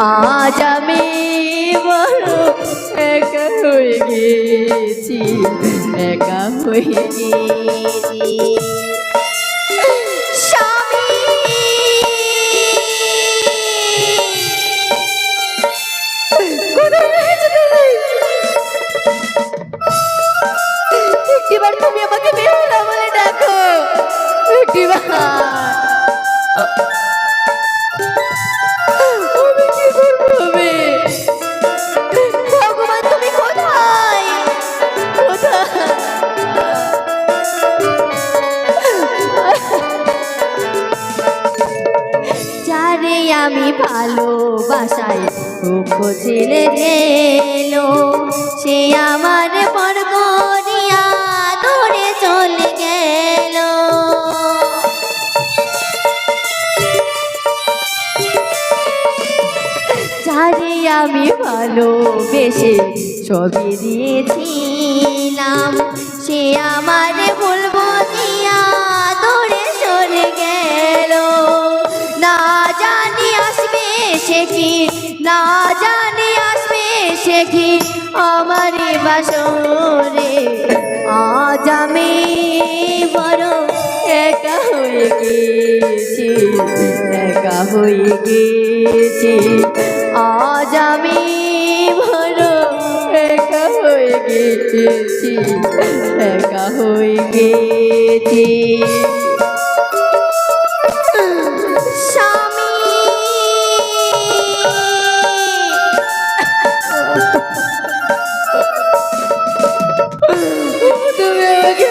আজ আমি বড় একা হয়ে গেছি একা হয়ে গেছি। তুমি? আমাকে বেহুলা বলে একটিবার আমি ভালোবাসাই খুব ছেলে গেল সে আমার পর করিয়া ধরে চলে গেল। যারে আমি ভালোবেসে ছবি দিয়েছিলাম, সে আমার বলব কি না জানি আসবে সে কি আমার বাসরে। আজ আমি বড় একা হয়ে গেছি, একা হয়ে গেছি। আজ আমি বড় একা হয়ে গেছি, একা হয়ে গেছি। তুমি আমাকে